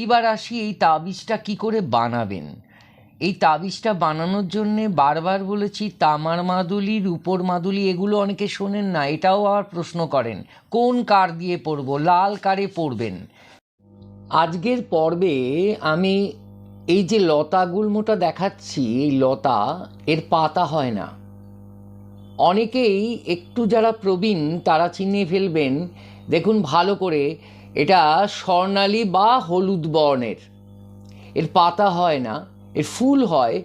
এইবার আসি এই তাবিজটা কি করে বানাবেন? এই তাবিজটা বানানোর জন্যে বারবার বলেছি, তামার মাদুলি, রূপোর মাদুলি এগুলো অনেকে শোনেন না, এটাও আবার প্রশ্ন করেন, কোন কার দিয়ে পড়ব লাল কারে পড়বেন আজকের পর্বে আমি এই যে লতা গুল্মটা দেখাচ্ছি, এই লতা, এর পাতা হয় না। অনেকেই একটু যারা প্রবীণ, তারা চিনিয়ে ফেলবেন, দেখুন ভালো করে এটা স্বর্ণালী বা হলুদ বর্ণের। এর পাতা হয় না, এর ফুল হয়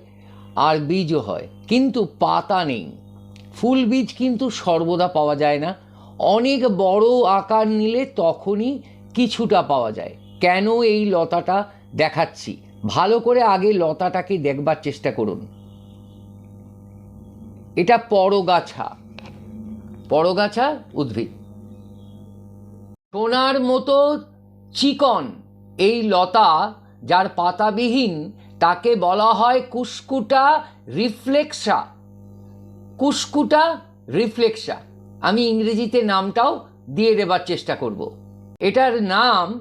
আর বীজও হয়, কিন্তু পাতা নেই। ফুল বীজ কিন্তু সর্বদা পাওয়া যায় না। অনেক বড় আকার নিলে তখনই কিছুটা পাওয়া যায়। কেন এই লতাটা দেখাচ্ছি? ভালো করে আগে লতাটাকে দেখবার চেষ্টা করুন। এটা পরগাছা। পরগাছা উদ্ভিদ। সোনার মতো চিকন এই লতা যার পাতাবিহীন তাকে বলা হয় কুসকুটা রিফ্লেক্সা। কুসকুটা রিফ্লেক্সা। আমি ইংরেজিতে নামটাও দিয়ে দেবার চেষ্টা করব। এটার নাম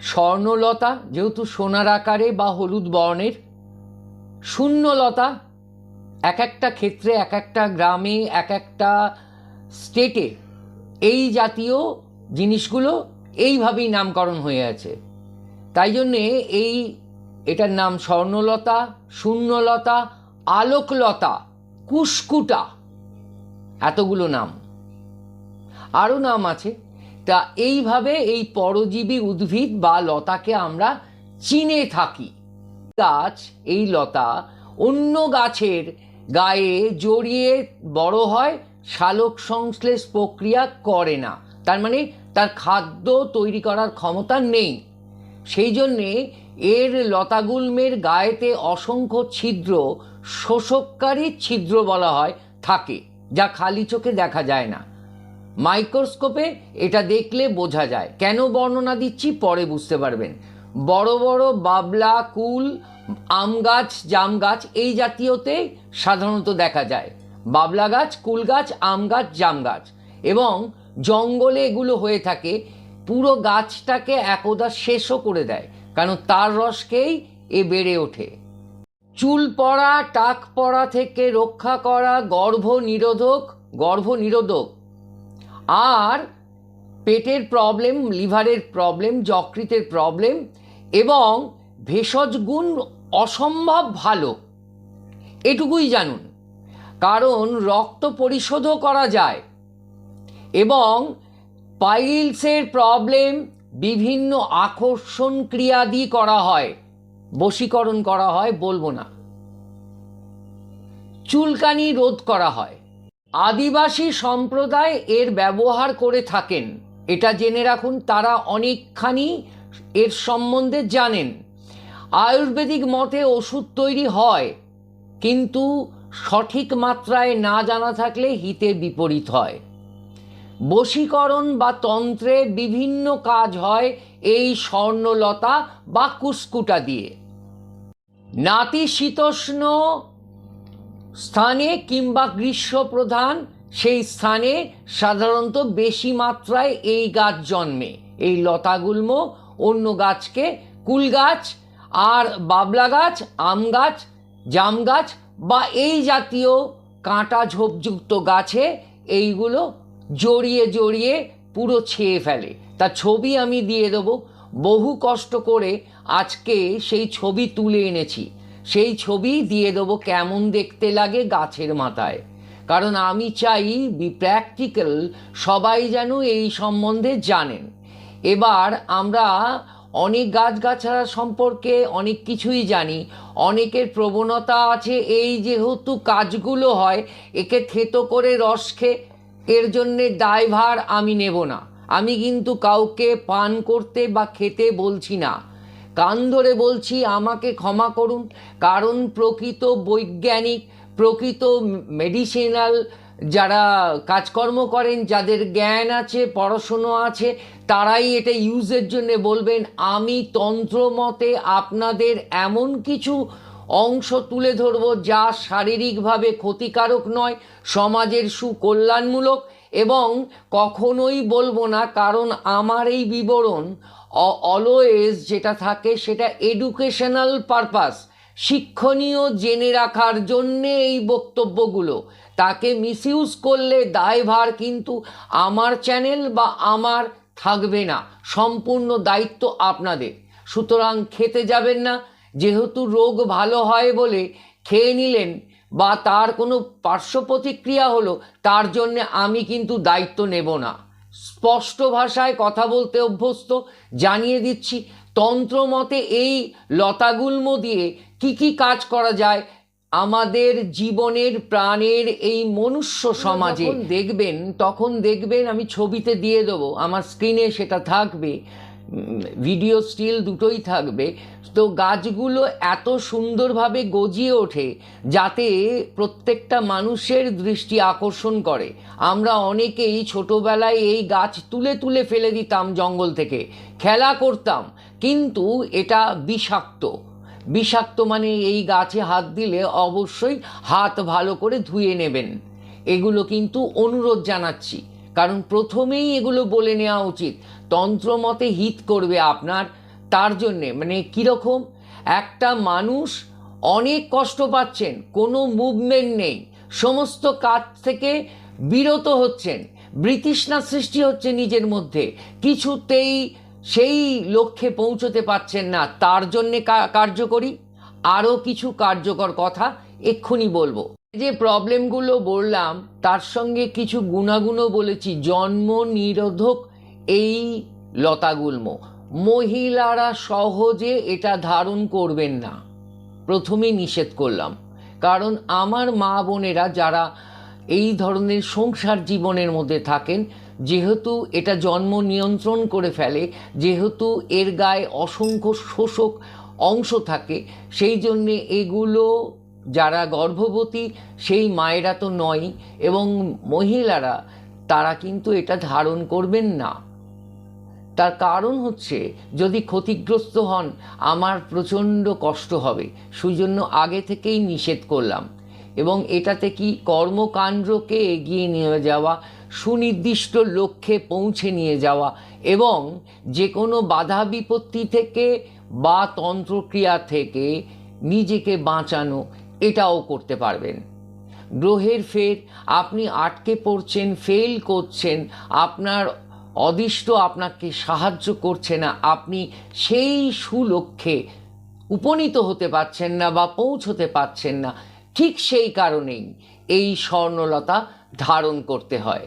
স্বর্ণলতা, যেহেতু সোনার আকারে বা হলুদ বর্ণের। শূন্যলতা, এক একটা ক্ষেত্রে, এক একটা গ্রামে, এক একটা স্টেটে এই জাতীয় জিনিসগুলো এইভাবেই নামকরণ হয়ে আছে। তাই জন্যে এই এটার নাম স্বর্ণলতা, শূন্যলতা, আলোকলতা কুসকুটা এতগুলো নাম। আরও নাম আছে। তা এইভাবে এই পরজীবী উদ্ভিদ বা লতাকে আমরা চিনে থাকি। গাছ, এই লতা অন্য গাছের গায়ে জড়িয়ে বড় হয়, শালক সংশ্লেষ প্রক্রিয়া করে না। তার মানে তার খাদ্য তৈরি করার ক্ষমতা নেই। সেই জন্যে এর লতাগুল্মের গায়েতে অসংখ্য ছিদ্র, শোষককারী ছিদ্র বলা হয়, থাকে, যা খালি চোখে দেখা যায় না। মাইক্রোস্কোপে এটা দেখলে বোঝা যায়। কেন বর্ণনা দিচ্ছি পরে বুঝতে পারবেন। বড় বড় বাবলা, কুল, আম গাছ, জাম গাছ এই জাতীয়তে সাধারণত দেখা যায়। বাবলা গাছ, কুল গাছ, আম গাছ, জাম গাছ এবং জঙ্গলে এগুলো হয়ে থাকে, পুরো গাছটাকে একদা শেষও করে দেয়, কারণ তার রসকেই এ বেড়ে ওঠে। চুল পড়া, টাক পড়া থেকে রক্ষা করা গর্ভ নিরোধক গর্ভ নিরোধক আর পেটের প্রবলেম, লিভারের প্রবলেম, যকৃতের প্রবলেম এবং ভেষজ গুণ অসম্ভব ভালো। এটুকুই জানুন। কারণ রক্ত পরিশোধও করা যায়। এবং পাইলসের প্রবলেম বিভিন্ন আকর্ষণ ক্রিয়াদি করা হয়। বশীকরণ করা হয়, বলব না। চুলকানি রোধ করা হয়। আদিবাসী সম্প্রদায় এর ব্যবহার করে থাকেন। এটা জেনে রাখুন, তারা অনেকখানি এর সম্বন্ধে জানেন। আয়ুর্বেদিক মতে ওষুধ তৈরি হয়, কিন্তু সঠিক মাত্রায় না জানা থাকলে হিতে বিপরীত হয়। বশীকরণ বা তন্ত্রে বিভিন্ন কাজ হয় এই স্বর্ণলতা বা কুসকুটা দিয়ে। নাতিশীতোষ্ণ স্থানে কিংবা গ্রীষ্মপ্রধান সেই স্থানে সাধারণত বেশি মাত্রায় এই গাছ জন্মে। এই লতাগুল্ম অন্য গাছকে কুল গাছ আর বাবলা গাছ, আম গাছ, জাম গাছ বা এই জাতীয় কাঁটা ঝোপযুক্ত গাছে এইগুলো জড়িয়ে জড়িয়ে পুরো ছেয়ে ফেলে। তার ছবি আমি দিয়ে দেবো। বহু কষ্ট করে আজকে সেই ছবি তুলে এনেছি। সেই ছবি দিয়ে দেবো কেমন দেখতে লাগে গাছের মাথায়। কারণ আমি চাই বি প্র্যাকটিক্যাল সবাই যেন এই সম্বন্ধে জানেন। এবার আমরা অনেক গাছগাছড়া সম্পর্কে অনেক কিছুই জানি। অনেকের প্রবণতা আছে, এই যেহেতু কাজগুলো হয়, একে থেতো করে রস খেয়ে এর জন্যে দায়ভার আমি নেব না। আমি কিন্তু কাউকে পান করতে বা খেতে বলছি না। কান ধরে বলছি, আমাকে ক্ষমা করুন, কারণ প্রকৃত বৈজ্ঞানিক, প্রকৃত মেডিসিনাল যারা কাজকর্ম করেন, যাদের জ্ঞান আছে, পড়াশুনো আছে, তারাই এটা ইউজের জন্য বলবেন, আমি তন্ত্রমতে আপনাদের এমন কিছু অংশ তুলে ধরব যা শারীরিকভাবে ক্ষতিকারক নয়, সমাজের সুকল্যাণমূলক এবং কখনোই বলব না কারণ আমার এই বিবরণ অলওয়েজ যেটা থাকে সেটা এডুকেশনাল পারপাস শিক্ষণীয় জেনে রাখার জন্যে এই বক্তব্যগুলো। তাকে মিসইউজ করলে দায়ভার কিন্তু আমার চ্যানেল বা আমার থাকবে না, সম্পূর্ণ দায়িত্ব আপনাদের। সুতরাং খেতে যাবেন না যেহেতু রোগ ভালো হয় বলে খেয়ে নিলেন বা তার কোনো পার্শ্ব প্রতিক্রিয়া হলো তার জন্যে আমি কিন্তু দায়িত্ব নেব না। স্পষ্ট ভাষায় কথা বলতে অভ্যস্ত জানিয়ে দিচ্ছি তন্ত্রমতে এই লতাগুল্ম দিয়ে কি কি কাজ করা যায় আমাদের জীবনের প্রাণের এই মনুষ্য সমাজে দেখবেন তখন দেখবেন আমি ছবিতে দিয়ে দেবো আমার স্ক্রিনে সেটা থাকবে। ভিডিও স্টিল দুটোই থাকবে। তো গাছগুলো এত সুন্দরভাবে গজিয়ে ওঠে যাতে প্রত্যেকটা মানুষের দৃষ্টি আকর্ষণ করে। আমরা অনেকেই ছোটোবেলায় এই গাছ তুলে তুলে ফেলে দিতাম জঙ্গল থেকে। খেলা করতাম, কিন্তু এটা বিষাক্ত। বিষাক্ত মানে এই গাছে হাত দিলে অবশ্যই হাত ভালো করে ধুয়ে নেবেন। এগুলো কিন্তু অনুরোধ জানাচ্ছি। কারণ প্রথমেই এগুলো বলে নেওয়া উচিত। তন্ত্রমতে হিত করবে আপনার। তার জন্যে মানে কীরকম একটা মানুষ অনেক কষ্ট পাচ্ছেন, কোনো মুভমেন্ট নেই। সমস্ত কাজ থেকে বিরত হচ্ছেন। বৃতৃষ্ণা সৃষ্টি হচ্ছে নিজের মধ্যে। কিছুতেই সেই লক্ষ্যে পৌঁছতে পারছেন না। তার জন্যে কার্যকরী। আরও কিছু কার্যকর কথা এক্ষুনি বলব। যে প্রবলেমগুলো বললাম, তার সঙ্গে কিছু গুণাগুণও বলেছি। জন্ম নিরোধক এই লতাগুল্ম। মহিলারা সহজে এটা ধারণ করবেন না। প্রথমে নিষেধ করলাম। কারণ আমার মা বোনেরা যারা এই ধরনের সংসার জীবনের মধ্যে থাকেন, যেহেতু এটা জন্ম নিয়ন্ত্রণ করে ফেলে, যেহেতু এর গায়ে অসংখ্য শোষক অংশ থাকে, সেই জন্যে এগুলো যারা গর্ভবতী, সেই মায়েরা তো নয় এবং মহিলারা, তারা কিন্তু এটা ধারণ করবেন না। তার কারণ হচ্ছে, যদি ক্ষতিগ্রস্ত হন, আমার প্রচণ্ড কষ্ট হবে সেই জন্য আগে থেকেই নিষেধ করলাম। এবং এটাতে কি কর্মকাণ্ডকে এগিয়ে নিয়ে যাওয়া, সুনির্দিষ্ট লক্ষ্যে পৌঁছে নিয়ে যাওয়া এবং যে কোনো বাধা বিপত্তি থেকে বা তন্ত্রক্রিয়া থেকে নিজেকে বাঁচানো এটাও করতে পারবেন। গ্রহের ফের আপনি আটকে পড়ছেন ফেল করছেন, আপনার অদিষ্ট আপনাকে সাহায্য করছে না, আপনি সেই সুলক্ষ্যে উপনীত হতে পারছেন না বা পৌঁছতে পারছেন না, ঠিক সেই কারণেই এই স্বর্ণলতা ধারণ করতে হয়।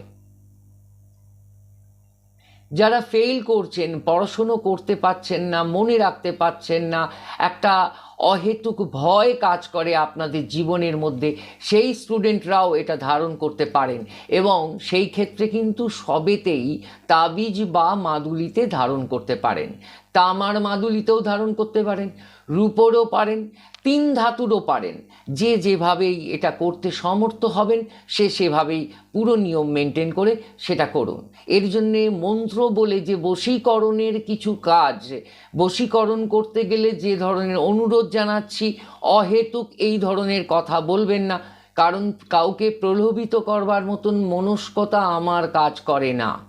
যারা ফেল করছেন, পড়াশুনো করতে পারছেন না, মনে রাখতে পারছেন না, একটা অহেতুক ভয় কাজ করে আপনাদের জীবনের মধ্যে। সেই স্টুডেন্টরাও এটা ধারণ করতে পারেন এবং সেই ক্ষেত্রে কিন্তু সবেতেই তাবিজ বা মাদুলিতে ধারণ করতে পারেন। তামার মাদুলিতেও ধারণ করতে পারেন, রূপরও পারেন, তিন ধাতুরও পারেন। যে যেভাবেই এটা করতে সমর্থ হবেন, সে সেভাবেই পুরো নিয়ম মেনটেন করে সেটা করুন। এর জন্যে মন্ত্র বলে যে বশীকরণের কিছু কাজ, বশীকরণ করতে গেলে যে ধরনের অনুরোধ জানাচ্ছি, অহেতুক এই ধরনের কথা বলবেন না। কারণ কাউকে প্রলোভিত করবার মতন মনস্কতা আমার কাজ করে না।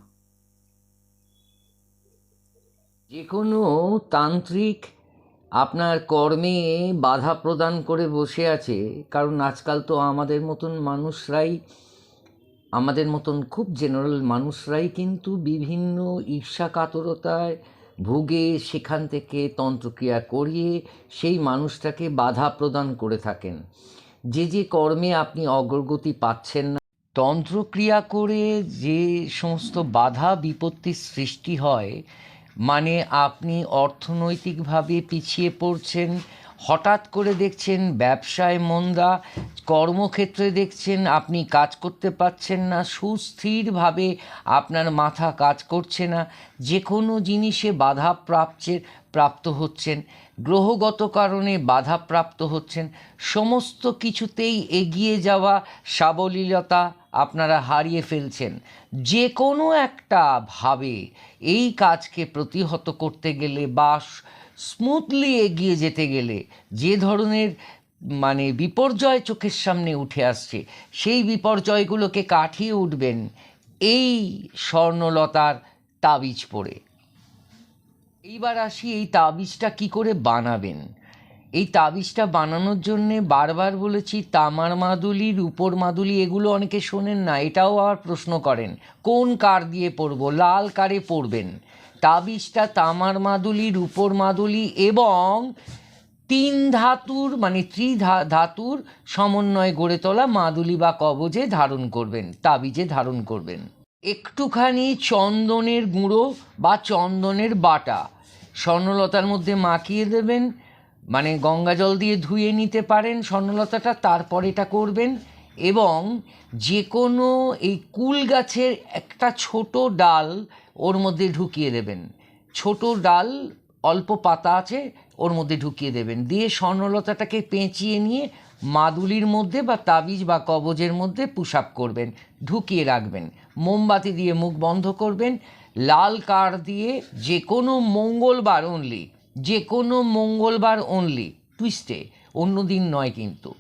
যে কোনো তান্ত্রিক আপনার কর্মে বাধা প্রদান করে বসে আছে, কারণ আজকাল তো আমাদের মতন মানুষরাই, আমাদের মতন খুব জেনারেল মানুষরাই কিন্তু বিভিন্ন ঈর্ষা কাতরতায় ভুগে সেখান থেকে তন্ত্রক্রিয়া করিয়ে সেই মানুষটাকে বাধা প্রদান করে থাকেন। যে যে কর্মে আপনি অগ্রগতি পাচ্ছেন না, তন্ত্রক্রিয়া করে যে সমস্ত বাধা বিপত্তির সৃষ্টি হয় মানে আপনি অর্থনৈতিকভাবে পিছিয়ে পড়ছেন হঠাৎ করে দেখছেন ব্যবসায় মন্দা, কর্মক্ষেত্রে দেখছেন আপনি কাজ করতে পারছেন না, সুস্থিরভাবে আপনার মাথা কাজ করছে না, যে কোনো জিনিসে বাধা প্রাপ্তের, প্রাপ্ত হচ্ছেন, গ্রহগত কারণে বাধাপ্রাপ্ত হচ্ছেন, সমস্ত কিছুতেই এগিয়ে যাওয়া সাবলীলতা আপনারা হারিয়ে ফেলছেন। যে কোনো একটা ভাবে এই কাজকে প্রতিহত করতে গেলে বা স্মুথলি এগিয়ে যেতে গেলে যে ধরনের মানে বিপর্যয় চোখের সামনে উঠে আসছে, সেই বিপর্যয়গুলোকে কাটিয়ে উঠবেন এই স্বর্ণলতার তাবিজ পরে। এইবার আসি এই তাবিজটা কি করে বানাবেন? এই তাবিজটা বানানোর জন্যে বারবার বলেছি, তামার মাদুলি, রূপোর মাদুলি এগুলো অনেকে শোনেন না, এটাও আবার প্রশ্ন করেন, কোন কার দিয়ে পরবো? লাল কারে পরবেন? তাবিজটা তামার মাদুলি, রূপোর মাদুলি এবং তিন ধাতুর মানে ত্রি ধাতুর সমন্বয়ে গড়ে তোলা মাদুলি বা কবজে ধারণ করবেন, তাবিজে ধারণ করবেন। একটুখানি চন্দনের গুঁড়ো বা চন্দনের বাটা স্বর্ণলতার মধ্যে মাখিয়ে দেবেন মানে গঙ্গা জল দিয়ে ধুয়ে নিতে পারেন স্বর্ণলতাটা, তারপর এটা করবেন এবং যে কোনো এই কুল গাছের একটা ছোট ডাল ওর মধ্যে ঢুকিয়ে দেবেন। ছোট ডাল, অল্প পাতা আছে, ওর মধ্যে ঢুকিয়ে দেবেন। দিয়ে স্বর্ণলতাটাকে পেঁচিয়ে নিয়ে মাদুলির মধ্যে বা তাবিজ বা কবজের মধ্যে পুশ আপ করবেন, ঢুকিয়ে রাখবেন। মোমবাতি দিয়ে মুখ বন্ধ করবেন, লাল কার দিয়ে যে কোনো মঙ্গলবার অনলি যে কোনো মঙ্গলবার অনলি টুইস্টে অন্য দিন নয় কিন্তু।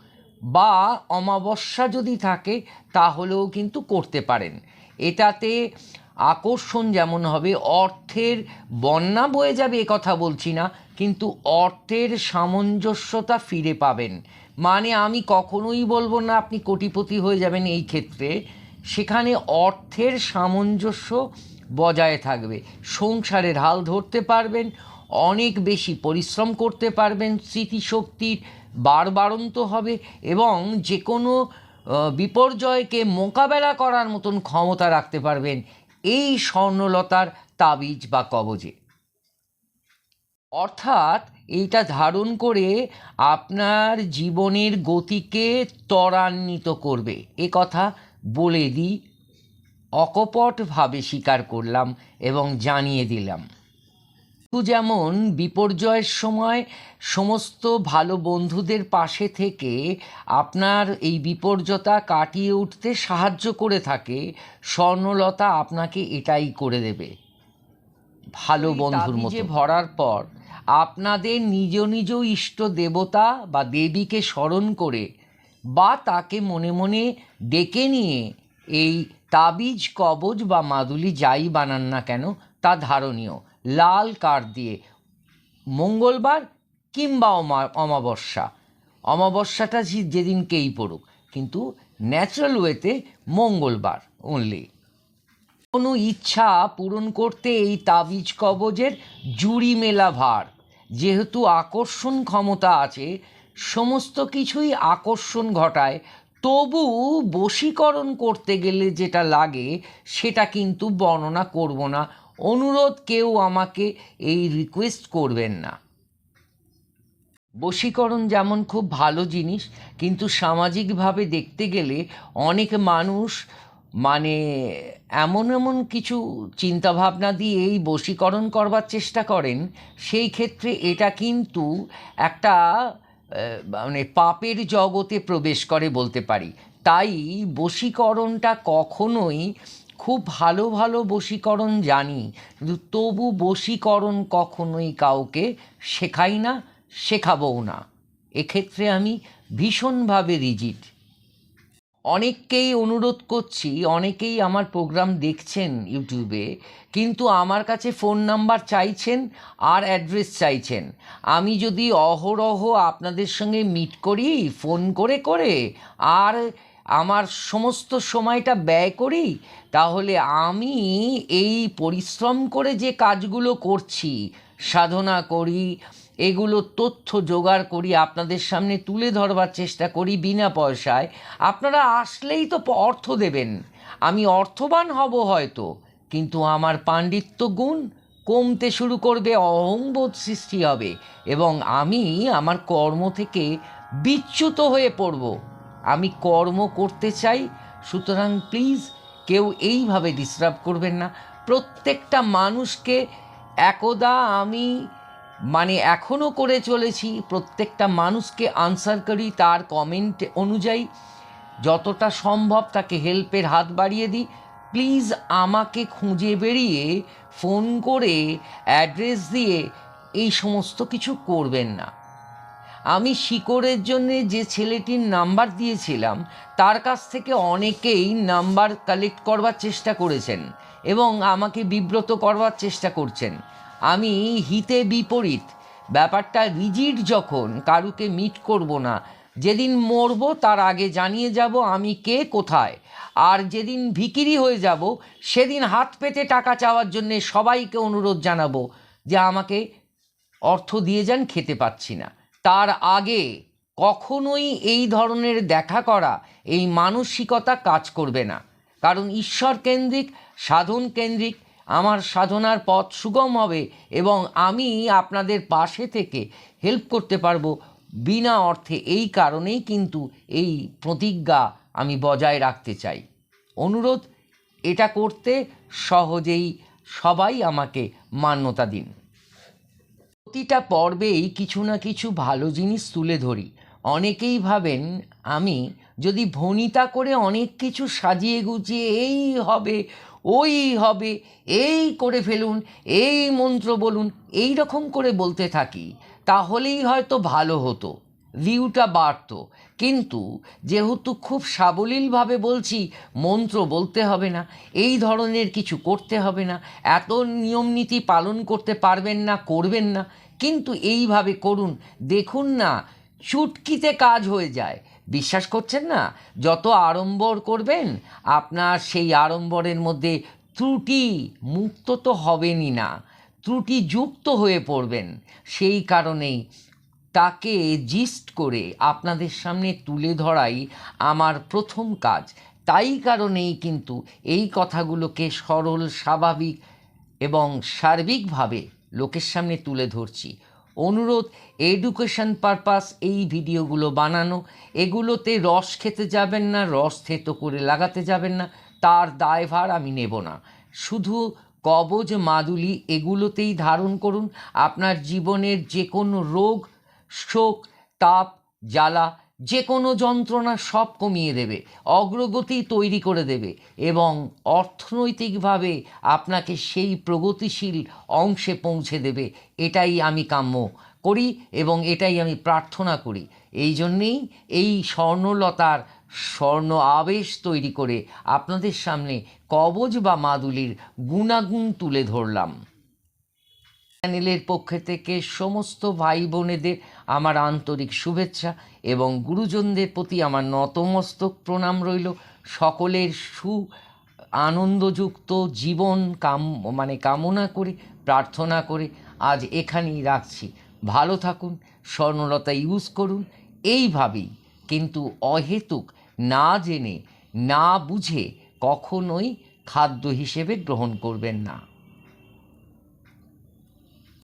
বা অমাবস্যা যদি থাকে, তাহলেও কিন্তু করতে পারেন। এটাতে আকর্ষণ যেমন হবে, অর্থের বন্যা বয়ে যাবে এ কথা বলছি না, কিন্তু অর্থের সামঞ্জস্যতা ফিরে পাবেন। মানে আমি কখনোই বলব না আপনি কোটিপতি হয়ে যাবেন এই ক্ষেত্রে। সেখানে অর্থের সামঞ্জস্য বজায় থাকবে। সংসারের হাল ধরতে পারবেন, অনেক বেশি পরিশ্রম করতে পারবেন, স্মৃতিশক্তির বারবারন্ত হবে এবং যে কোনো বিপর্যয়কে মোকাবেলা করার মতন ক্ষমতা রাখতে পারবেন এই স্বর্ণলতার তাবিজ বা কবজে। অর্থাৎ এইটা ধারণ করে আপনার জীবনের গতিকে ত্বরান্বিত করবে। এ কথা বলে দিই অকপটভাবে স্বীকার করলাম এবং জানিয়ে দিলাম। যেমন বিপর্যয়ের সময় সমস্ত ভালো বন্ধুদের পাশে থেকে আপনার এই বিপর্যতা কাটিয়ে উঠতে সাহায্য করে থাকে স্বর্ণলতা আপনাকে এটাই করে দেবে। ভালো বন্ধুর মধ্যে ভরার পর আপনাদের নিজ নিজ ইষ্ট দেবতা বা দেবীকে স্মরণ করে বা তাকে মনে মনে ডেকে নিয়ে এই তাবিজ কবজ বা মাদুলি যাই বানান না কেন তা ধারণীয়। লাল কার দিয়ে। মঙ্গলবার কিংবা অমাবস্যা। অমাবস্যাটা যেদিনকেই পড়ুক, কিন্তু ন্যাচারাল ওয়েতে মঙ্গলবার অনলি কোনো ইচ্ছা পূরণ করতে এই তাবিজ কবজের জুড়ি মেলা ভার। যেহেতু আকর্ষণ ক্ষমতা আছে, সমস্ত কিছুই আকর্ষণ ঘটায়, তবু বশীকরণ করতে গেলে যেটা লাগে, সেটা কিন্তু বর্ণনা করব না। অনুরোধ কেউ আমাকে এই রিকোয়েস্ট করবেন না। বশীকরণ যেমন খুব ভালো জিনিস, কিন্তু সামাজিকভাবে দেখতে গেলে অনেক মানুষ মানে এমন এমন কিছু চিন্তাভাবনা দিয়ে এই বশীকরণ করবার চেষ্টা করেন, সেই ক্ষেত্রে এটা কিন্তু একটা মানে পাপের জগতে প্রবেশ করে বলতে পারি। তাই বশীকরণটা কখনোই খুব ভালো ভালো বশীকরণ জানি, কিন্তু তবু বশীকরণ কখনোই কাউকে শেখাই না, শেখাবও না। এক্ষেত্রে আমি ভীষণভাবে রিজিড। অনেককেই অনুরোধ করছি, অনেকেই আমার প্রোগ্রাম দেখছেন ইউটিউবে, কিন্তু আমার কাছে ফোন নাম্বার চাইছেন আর অ্যাড্রেস চাইছেন। আমি যদি অহরহ আপনাদের সঙ্গে মিট করি, ফোন করে করে, আর আমার সমস্ত সময়টা ব্যয় করি, তাহলে আমি এই পরিশ্রম করে যে কাজগুলো করছি, সাধনা করি, এগুলো তথ্য জোগাড় করি, আপনাদের সামনে তুলে ধরবার চেষ্টা করি বিনা পয়সায়, আপনারা আসলেই তো অর্থ দেবেন। আমি অর্থবান হব হয়তো, কিন্তু আমার পাণ্ডিত্য গুণ কমতে শুরু করবে, অহংবোধ সৃষ্টি হবে, এবং আমি আমার কর্ম থেকে বিচ্যুত হয়ে পড়ব। আমি কর্ম করতে চাই, সুতরাং প্লিজ কেউ এইভাবে ডিস্টার্ব করবেন না। প্রত্যেকটা মানুষকে একদা আমি মানে এখনও করে চলেছি, প্রত্যেকটা মানুষকে আনসার করি তার কমেন্ট অনুযায়ী। যতটা সম্ভব তাকে হেল্পের হাত বাড়িয়ে দিই। প্লিজ আমাকে খুঁজে বেরিয়ে ফোন করে অ্যাড্রেস দিয়ে এই সমস্ত কিছু করবেন না। আমি শিকড়ের জন্য যে ছেলেটির নাম্বার দিয়েছিলাম, তার কাছ থেকে অনেকেই নাম্বার কালেক্ট করবার চেষ্টা করেছেন এবং আমাকে বিব্রত করবার চেষ্টা করছেন। আমি হিতে বিপরীত। ব্যাপারটা রিজিড যখন কারুকে মিট করব না, যেদিন মরবো তার আগে জানিয়ে যাব আমি কে কোথায়। আর যেদিন ভিকিরি হয়ে যাব, সেদিন হাত পেতে টাকা চাওয়ার জন্যে সবাইকে অনুরোধ জানাব যে আমাকে অর্থ দিয়ে যান, খেতে পাচ্ছি না। তার আগে কখনোই এই ধরনের দেখা করা, এই মানসিকতা কাজ করবে না। কারণ ঈশ্বর কেন্দ্রিক, সাধন কেন্দ্রিক, আমার সাধনার পথ সুগম হবে এবং আমি আপনাদের পাশে থেকে হেল্প করতে পারব। বিনা অর্থে এই কারণেই কিন্তু এই প্রতিজ্ঞা আমি বজায় রাখতে চাই। অনুরোধ, এটা করতে সহজেই সবাই আমাকে মান্যতা দিন। প্রতিটা পর্বেই কিছু না কিছু ভালো জিনিস তুলে ধরি। অনেকেই ভাবেন, আমি যদি ভনিতা করে অনেক কিছু সাজিয়ে গুছিয়ে এই হবে, ওই হবে, এই করে ফেলুন, এই মন্ত্র বলুন, এই রকম করে বলতে থাকি, তাহলেই হয়তো ভালো হতো। ভিউটা বাড়তো। কিন্তু যেহেতু খুব সাবলীলভাবে বলছি, মন্ত্র বলতে হবে না, এই ধরনের কিছু করতে হবে না, এত নিয়মনীতি পালন করতে পারবেন না, করবেন না, কিন্তু এইভাবে করুন। দেখুন না, চুটকিতে কাজ হয়ে যায়। বিশ্বাস করছেন না? যত আড়ম্বর করবেন, আপনার সেই আড়ম্বরের মধ্যে ত্রুটি মুক্ত তো হবেনই না। ত্রুটি যুক্ত হয়ে পড়বেন। সেই কারণেই তাকে জিস্ট করে আপনাদের সামনে তুলে ধরাই আমার প্রথম কাজ। তাই কারণেই কিন্তু এই কথাগুলোকে সরল, স্বাভাবিক এবং সার্বিকভাবে লোকের সামনে তুলে ধরছি। অনুরোধ এডুকেশন পারপাস এই ভিডিওগুলো বানানো। এগুলোতে রস খেতে যাবেন না, রস থেতো করে লাগাতে যাবেন না, তার দায়ভার আমি নেব না। শুধু কবজ মাদুলি এগুলোতেই ধারণ করুন। আপনার জীবনের যে কোনো রোগ শোক, তাপ, জ্বালা যে কোনো যন্ত্রণা সব কমিয়ে দেবে, অগ্রগতি তৈরি করে দেবে এবং অর্থনৈতিকভাবে আপনাকে সেই প্রগতিশীল অংশে পৌঁছে দেবে। এটাই আমি কাম্য করি এবং এটাই আমি প্রার্থনা করি। এই জন্যেই এই স্বর্ণলতার স্বর্ণ আবেশ তৈরি করে আপনাদের সামনে কবজ বা মাদুলির গুণাগুণ তুলে ধরলাম। চ্যানেলের পক্ষ থেকে সমস্ত ভাই বোনেদের আমার আন্তরিক শুভেচ্ছা এবং গুরুজনদের প্রতি আমার নতমস্তক প্রণাম রইল। সকলের সু, আনন্দযুক্ত জীবন কাম মানে কামনা করে, প্রার্থনা করে আজ এখানেই রাখছি। ভালো থাকুন, স্বর্ণলতা ইউজ করুন। এইভাবেই কিন্তু অহেতুক না জেনে, না বুঝে কখনোই খাদ্য হিসেবে গ্রহণ করবেন না।